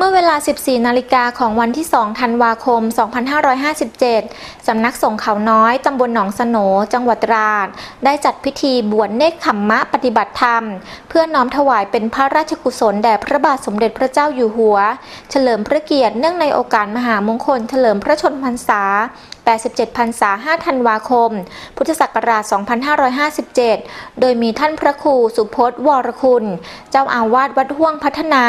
เมื่อเวลา 14 นาฬิกาของวันที่ 2 ธันวาคม 2557 สำนักสงฆ์เขาน้อย ตำบลหนองสโหนจังหวัดตราด ได้จัดพิธีบวชเนกขมมะปฏิบัติธรรม เพื่อน้อมถวายเป็นพระราชกุศลแด่พระบาทสมเด็จพระเจ้าอยู่หัว เฉลิมพระเกียรติเนื่องในโอกาสมหามงคล เฉลิมพระชนมพรรษา 87พรรษา 5 ธันวาคม พุทธศักราช 2557 โดยมีท่านพระครูสุพจน์วรคุณ เจ้าอาวาสวัดห่วงพัฒนา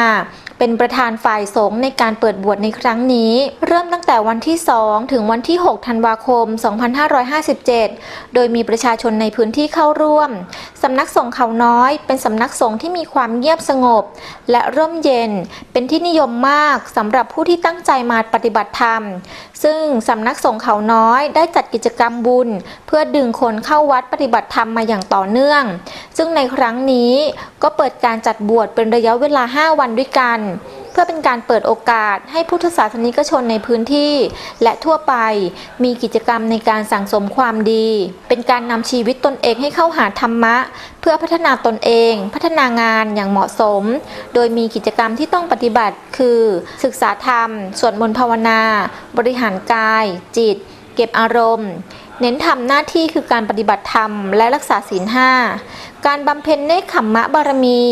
เป็นประธานฝ่ายสงฆ์ในการเปิดบวชในครั้งนี้ เริ่มตั้งแต่วันที่ 2 ถึงวันที่ 6 ธันวาคม 2557 โดยมีประชาชนในพื้นที่เข้าร่วม สำนักสงฆ์เขาน้อย เป็นสำนักสงฆ์ที่มีความเงียบสงบ และร่มเย็น เป็นที่นิยมมากสำหรับผู้ที่ตั้งใจมาปฏิบัติธรรม ซึ่งสำนักสงฆ์เขาน้อยได้จัดกิจกรรมบุญ เพื่อดึงคนเข้าวัดปฏิบัติธรรมมาอย่างต่อเนื่อง ซึ่งในครั้งนี้ก็เปิดการจัดบวชเป็นระยะเวลา 5 วันด้วยกันเพื่อเป็นการเปิดโอกาสให้พุทธศาสนิกชนในพื้นที่ และทั่วไปมีกิจกรรมในการสั่งสมความดี เป็นการนำชีวิตตนเองให้เข้าหาธรรมะ เพื่อพัฒนาตนเอง พัฒนางานอย่างเหมาะสม โดยมีกิจกรรมที่ต้องปฏิบัติคือ ศึกษาธรรม สวดมนต์ภาวนา บริหารกาย จิต เก็บอารมณ์ เน้นทำหน้าที่คือการปฏิบัติธรรมและรักษาศีลห้าการบำเพ็ญเนคขมมะบารมี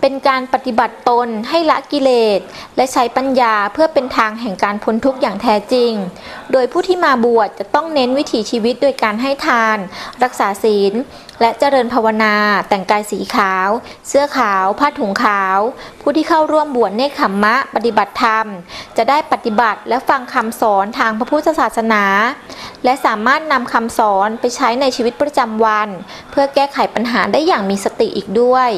เป็นการปฏิบัติตนให้ละกิเลส และใช้ปัญญาเพื่อเป็นทางแห่งการพ้นทุกข์อย่างแท้จริง โดยผู้ที่มาบวชจะต้องเน้นวิถีชีวิตโดยการให้ทาน รักษาศีล และเจริญภาวนา แต่งกายสีขาว เสื้อขาว ผ้าถุงขาว ผู้ที่เข้าร่วมบวชเนคขมมะ ปฏิบัติธรรม จะได้ปฏิบัติและฟังคำสอนทางพระพุทธศาสนา และสามารถนำคำสอนไปใช้ในชีวิตประจำวัน เพื่อแก้ไขปัญหาได้อย่างมีสติอีกด้วย